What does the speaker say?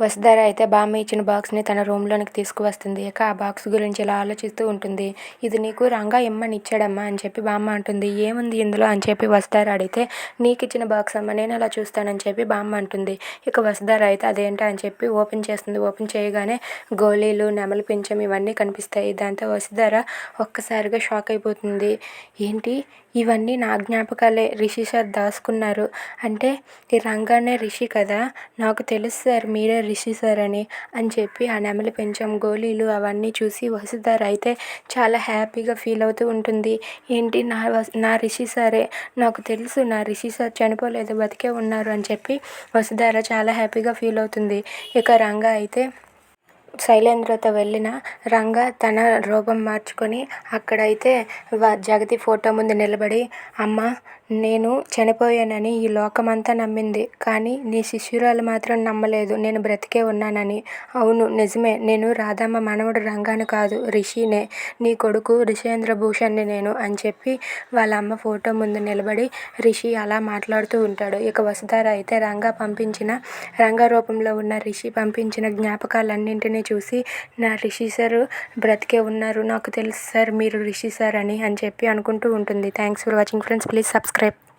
వసుధర అయితే బామ్మ ఇచ్చిన బాక్స్ని తన రూమ్లోనికి తీసుకువస్తుంది. ఇక ఆ బాక్స్ గురించి ఇలా ఆలోచిస్తూ ఉంటుంది. ఇది నీకు రంగా ఇమ్మని ఇచ్చాడమ్మా అని చెప్పి బామ్మ అంటుంది. ఏముంది ఇందులో అని చెప్పి వసుధర అడిగితే నీకు ఇచ్చిన బాక్స్ అమ్మ నేను అలా చూస్తానని చెప్పి బామ్మ అంటుంది. ఇక వసుధర అయితే అదేంటా అని చెప్పి ఓపెన్ చేస్తుంది. ఓపెన్ చేయగానే గోళీలు నెమలి పింఛం ఇవన్నీ కనిపిస్తాయి. దాంతో వసుధర ఒక్కసారిగా షాక్ అయిపోతుంది. ఏంటి? ఇవన్నీ నా జ్ఞాపకాలే. రిషి సార్ దాచుకున్నారు అంటే ఈ రంగానే రిషి కదా? నాకు తెలుసు సార్ మీరే రిషి సార్ అని అని చెప్పి ఆ నెమలి పెంచం. గోళీలు అవన్నీ చూసి వసుధార అయితే చాలా హ్యాపీగా ఫీల్ అవుతూ ఉంటుంది. ఏంటి నా నా రిషి సారే నాకు తెలుసు నా రిషి సార్ చనిపోలేదు బతికే ఉన్నారు అని చెప్పి వసుధర చాలా హ్యాపీగా ఫీల్ అవుతుంది. ఇక రంగా అయితే శైలేంద్రతో వెళ్ళిన రంగ తన రూపం మార్చుకొని అక్కడైతే వ జగతి ఫోటో ముందు నిలబడి అమ్మ నేను చనిపోయానని ఈ లోకమంతా నమ్మింది. కానీ నీ శిష్యురాలు మాత్రం నమ్మలేదు. నేను బ్రతికే ఉన్నానని. అవును నిజమే. నేను రాధమ్మ మనవడు రంగాను కాదు రిషినే. నీ కొడుకు రిషేంద్ర భూషణ్ని నేను అని చెప్పి వాళ్ళ అమ్మ ఫోటో ముందు నిలబడి రిషి అలా మాట్లాడుతూ ఉంటాడు. ఇక వసుధార అయితే రంగా పంపించిన రంగా రూపంలో ఉన్న రిషి పంపించిన జ్ఞాపకాలన్నింటినీ చూసి నా రిషి సార్ బ్రతికే ఉన్నారు. నాకు తెలుసు సార్ మీరు రిషి సార్ అని అని చెప్పి అనుకుంటూ ఉంటుంది. Thanks for watching friends. Please subscribe subscribe.